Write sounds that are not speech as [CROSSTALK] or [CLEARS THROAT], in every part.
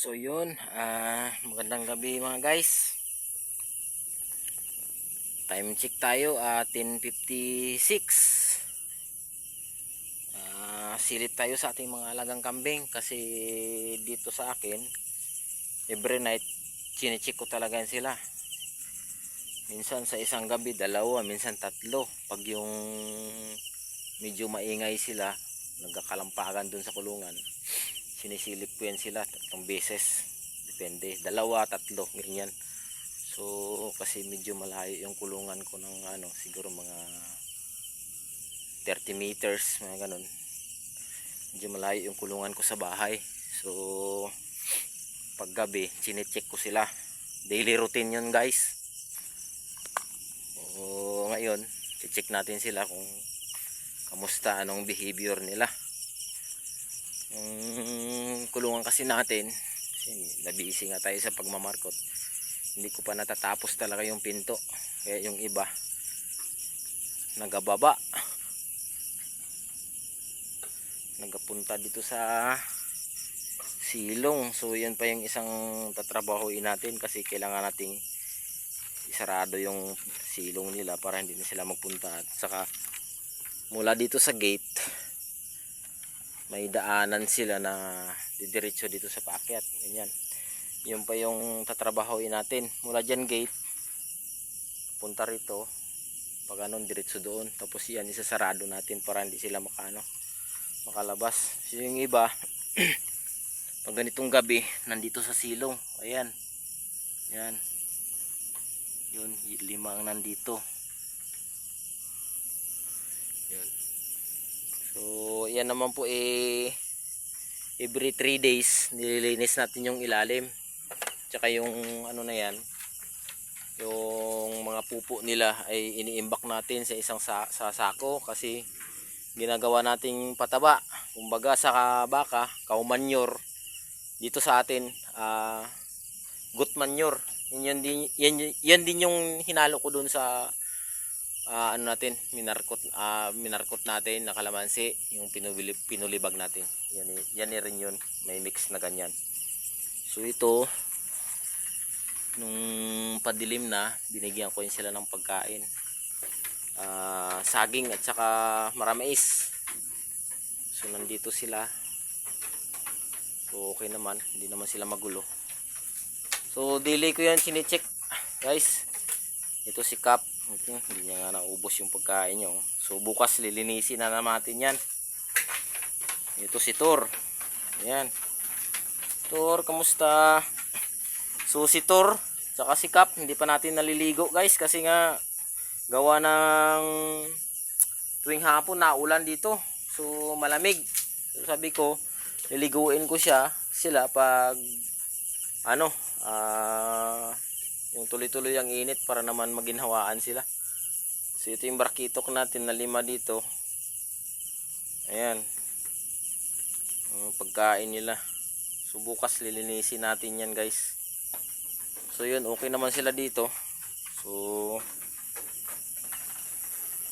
So yun, ah magandang gabi mga guys. Time check tayo, ah 10.56. Ah silip tayo sa ating mga alagang kambing kasi dito sa akin, every night, chinecheck ko talaga sila. Minsan sa isang gabi, dalawa, minsan tatlo. Pag yung medyo maingay sila, nagkakalampagan dun sa kulungan sinisilip ko yan sila tatlong beses. Depende. Dalawa tatlo ganyan. So kasi medyo malayo yung kulungan ko ng ano siguro mga 30 meters mga ganun. Medyo malayo yung kulungan ko sa bahay. So pag gabi chinecheck ko sila. Daily routine yun guys. So ngayon check natin sila kung kamusta anong behavior nila. Yung kulungan kasi natin. Kasi nabisi nga tayo sa pagmamarkot. Hindi ko pa natatapos talaga yung pinto. Kaya yung iba nagababa. Nagapunta dito sa silong. So yan pa yung isang tatrabahoin natin kasi kailangan nating isarado yung silong nila para hindi na sila magpunta. At saka mula dito sa gate may daanan sila na didiretso dito sa paakyat ganyan. Yun pa yung tatrabahoin natin. Mula dyan gate punta rito. Pag anon diretso doon. Tapos yan isasarado natin para hindi sila makano makalabas. So yung iba [CLEARS THROAT] pag ganitong gabi nandito sa silong. Ayan. Yan yun lima ang nandito. Yun So, yan naman po eh every 3 days nililinis natin yung ilalim. Tsaka yung ano na yan, yung mga pupo nila ay iniimbak natin sa isang sa, sa sako kasi ginagawa nating pataba. Kumbaga sa baka, cow manure dito sa atin, ah goat manure. Yan, yan, din, yan, yan din yung hinalo ko dun sa ah, ano natin, minarkot, ah, minarkot natin na kalamansi, yung pinuli, pinulibag natin. Yan, yan rin yun. May mix na ganyan. So ito, nung padilim na, binigyan ko yun sila ng pagkain. Ah, saging at saka maramais. So nandito sila. So okay naman, hindi naman sila magulo. So daily ko yan sinicheck, guys. Ito si Cap. Ito, hindi niya nga naubos yung pagkain niya. oh. So bukas lilinisin na naman natin yan. Ito si Tor. Ayan. Tor, kamusta? So si Tor, tsaka si Cap, hindi pa natin naliligo guys kasi nga gawa ng tuwing hapon naulan dito. So malamig. So, sabi ko, liliguin ko siya sila pag ano, ah yung tuloy-tuloy ang init para naman maginhawaan sila. So ito yung barkitok natin na lima dito. Ayan. Ang pagkain nila. So bukas lilinisin natin yan guys. So yun, okay naman sila dito. So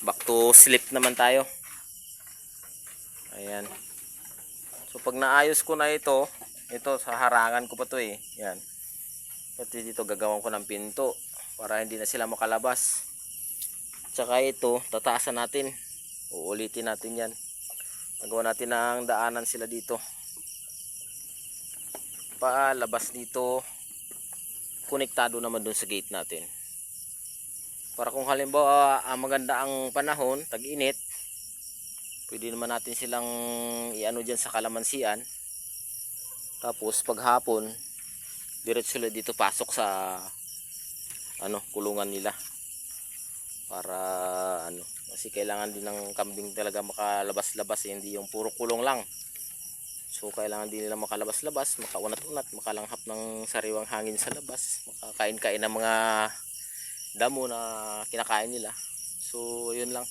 back to sleep naman tayo. Ayan. So pag naayos ko na ito, ito sa harangan ko pa to eh. Yan. Pati dito gagawin ko ng pinto para hindi na sila makalabas. Tsaka ito, tataasan natin. Uulitin natin yan. Nagawa natin ng daanan sila dito. Palabas dito. Konektado naman dun sa gate natin. Para kung halimbawa ah, maganda ang panahon, tag-init, pwede naman natin silang iano dyan sa kalamansian. Tapos paghapon, diretso sila dito pasok sa ano kulungan nila. Para ano kasi kailangan din ng kambing talaga makalabas-labas eh, hindi yung puro kulong lang. So kailangan din nila makalabas-labas makaunat-unat makalanghap ng sariwang hangin sa labas makakain-kain ng mga damo na kinakain nila. So yun lang.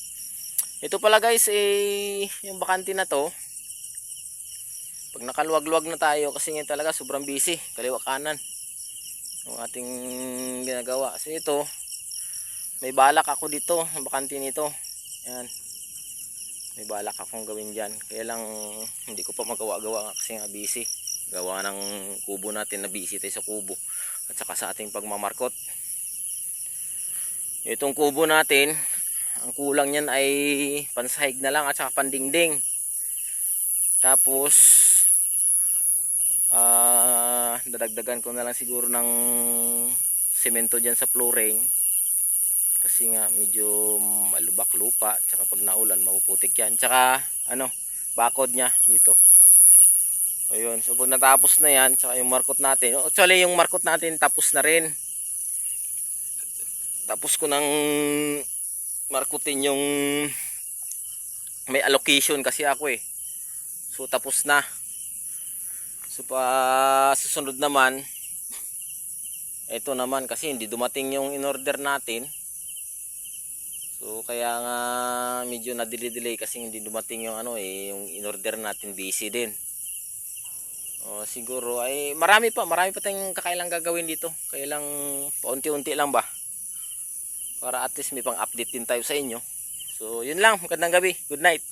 Ito pala guys eh yung bakante na to pag nakaluwag-luwag na tayo kasi ngayon talaga sobrang busy kaliwa kanan. Yung ating ginagawa. So ito may balak ako dito ang bakante nito. Yan may balak akong gawin dyan. Kaya lang hindi ko pa magawa-gawa kasi nga busy. Gawa ng kubo natin na busy tayo sa kubo. At saka sa ating pagmamarkot. Itong kubo natin ang kulang niyan ay pansahig na lang at saka pandingding. Tapos ah dadagdagan ko na lang siguro ng semento dyan sa flooring. Kasi nga medyo malubak lupa. Tsaka pag naulan mapuputik yan. Tsaka ano bakod niya dito. Ayun so pag natapos na yan tsaka yung markot natin. Actually yung markot natin tapos na rin. Tapos ko nang markutin yung may allocation kasi ako eh. So tapos na so pa susunod naman ito naman kasi hindi dumating yung in order natin So kaya nga medyo na-delay-delay kasi hindi dumating yung ano eh, yung in-order natin busy din. O siguro ay marami pa, marami pa tayong kakailang gagawin dito. Kailang paunti-unti lang ba? Para at least may pang-update din tayo sa inyo. So yun lang, magandang gabi. Good night.